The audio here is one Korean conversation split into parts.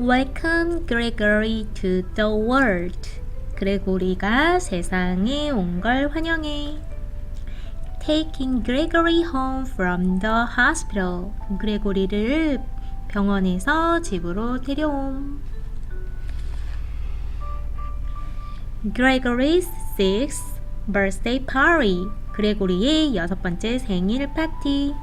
Welcome Gregory to the world. 그레고리가 세상에 온 걸 환영해. Taking Gregory home from the hospital. 그레고리를 병원에서 집으로 데려옴. Gregory's sixth birthday party. 그레고리의 여섯 번째 생일 파티.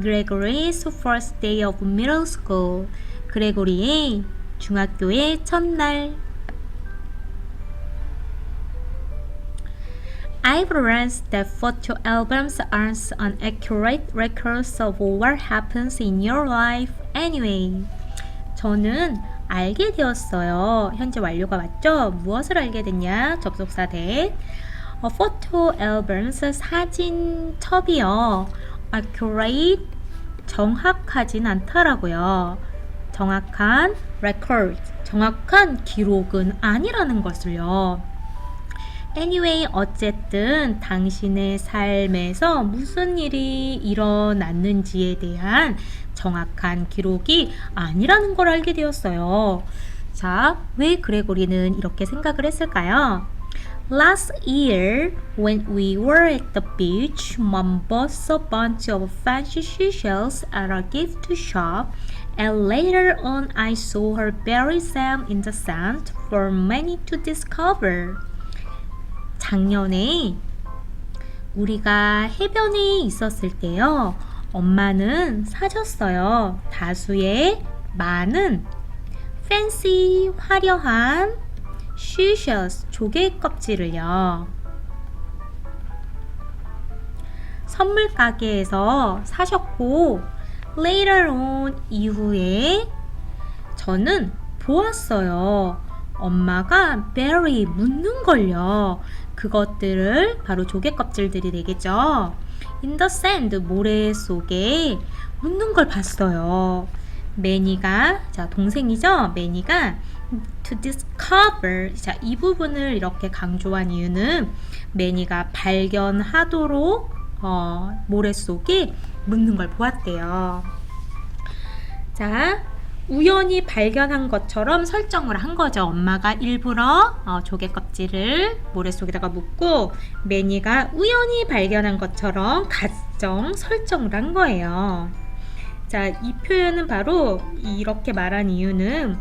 Gregory's first day of middle school. 그레고리의 중학교의 첫날. I've read that photo albums aren't an accurate records of what happens in your life anyway. 저는 알게 되었어요. 현재 완료가 맞죠? 무엇을 알게 됐냐? 접속사 대. 어, photo albums 사진첩이요. accurate 정확하진 않더라고요. 정확한 record 정확한 기록은 아니라는 것을요. Anyway, 어쨌든 당신의 삶에서 무슨 일이 일어났는지에 대한 정확한 기록이 아니라는 걸 알게 되었어요. 자, 왜 그레고리는 이렇게 생각을 했을까요? Last year, when we were at the beach, Mom bought a bunch of fancy seashells at a gift shop, and later on I saw her bury them in the sand for many to discover. 작년에 우리가 해변에 있었을 때요. 엄마는 사줬어요. 다수의 많은 fancy 화려한 seashells 조개 껍질을요. 선물 가게에서 사셨고 later on 이후에 저는 보았어요. 엄마가 berry 묻는 걸요. 그것들을 바로 조개 껍질들이 되겠죠. In the sand 모래 속에 묻는 걸 봤어요. 매니가 자 동생이죠. 매니가 to discover 자 이 부분을 이렇게 강조한 이유는 매니가 발견하도록 어, 모래 속에 묻는 걸 보았대요. 자 우연히 발견한 것처럼 설정을 한 거죠. 엄마가 일부러 어, 조개 껍질을 모래 속에다가 묻고 매니가 우연히 발견한 것처럼 가정 설정을 한 거예요. 자, 이 표현은 바로 이렇게 말한 이유는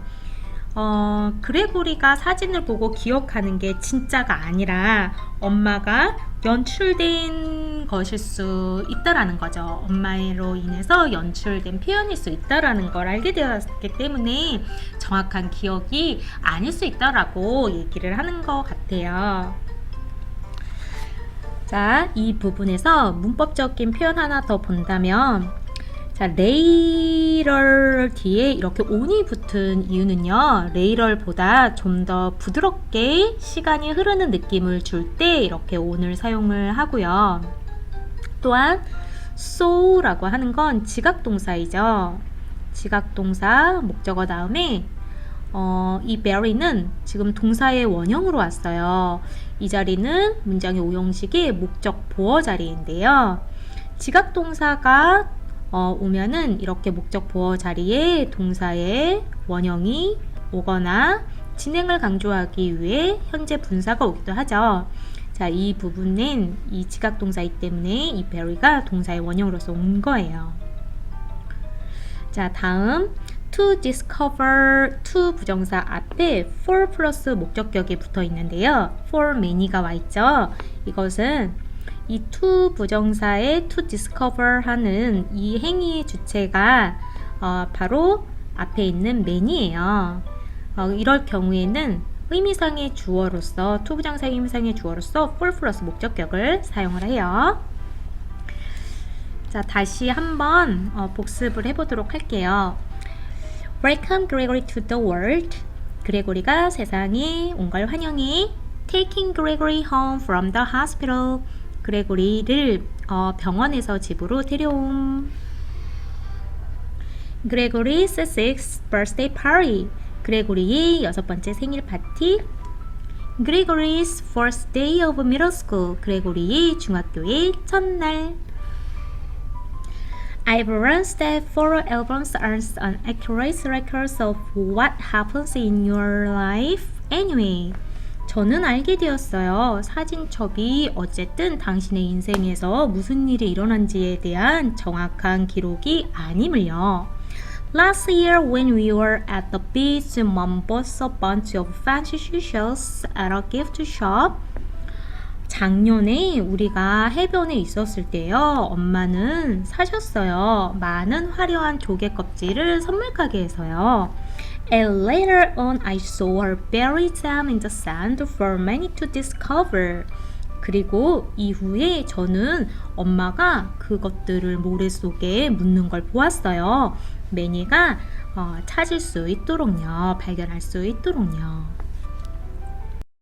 어, 그레고리가 사진을 보고 기억하는 게 진짜가 아니라 엄마가 연출된 것일 수 있다라는 거죠. 엄마로 인해서 연출된 표현일 수 있다라는 걸 알게 되었기 때문에 정확한 기억이 아닐 수 있다라고 얘기를 하는 것 같아요. 자, 이 부분에서 문법적인 표현 하나 더 본다면 자, 레이럴 뒤에 이렇게 온이 붙은 이유는요. 레이럴보다 좀 더 부드럽게 시간이 흐르는 느낌을 줄 때 이렇게 온을 사용을 하고요. 또한 so라고 하는 건 지각 동사이죠. 지각 동사 목적어 다음에 어, 이 berry는 지금 동사의 원형으로 왔어요. 이 자리는 문장의 오형식의 목적 보어 자리인데요. 지각 동사가 어, 오면은 이렇게 목적 보어 자리에 동사의 원형이 오거나 진행을 강조하기 위해 현재 분사가 오기도 하죠. 자, 이 부분은 이 지각 동사이기 때문에 이 berry가 동사의 원형으로서 온 거예요. 자, 다음 to discover to 부정사 앞에 for 플러스 목적격이 붙어 있는데요. for many가 와 있죠. 이것은 이 to 부정사의 to discover 하는 이 행위의 주체가 어, 바로 앞에 있는 man이에요. 어, 이럴 경우에는 의미상의 주어로서 to 부정사의 의미상의 주어로서 for 플러스 목적격을 사용을 해요. 자, 다시 한번 어, 복습을 해보도록 할게요. Welcome Gregory to the world. 그레고리가 세상에 온 걸 환영해. Taking Gregory home from the hospital. 그레고리를 어, 병원에서 집으로 데려옴. Gregory's sixth birthday party. 그레고리의 여섯 번째 생일 파티. Gregory's first day of middle school. 그레고리의 중학교의 첫날. I've learned that photo albums are an accurate record of what happens in your life anyway. 저는 알게 되었어요. 사진첩이 어쨌든 당신의 인생에서 무슨 일이 일어난지에 대한 정확한 기록이 아님을요. Last year when we were at the beach, mom bought a bunch of fancy shoes at a gift shop. 작년에 우리가 해변에 있었을 때요, 엄마는 사셨어요. 많은 화려한 조개 껍질을 선물 가게에서요. And later on, I saw her bury them in the sand for many to discover. 그리고 이후에 저는 엄마가 그것들을 모래 속에 묻는 걸 보았어요. 매니가 어, 찾을 수 있도록요, 발견할 수 있도록요.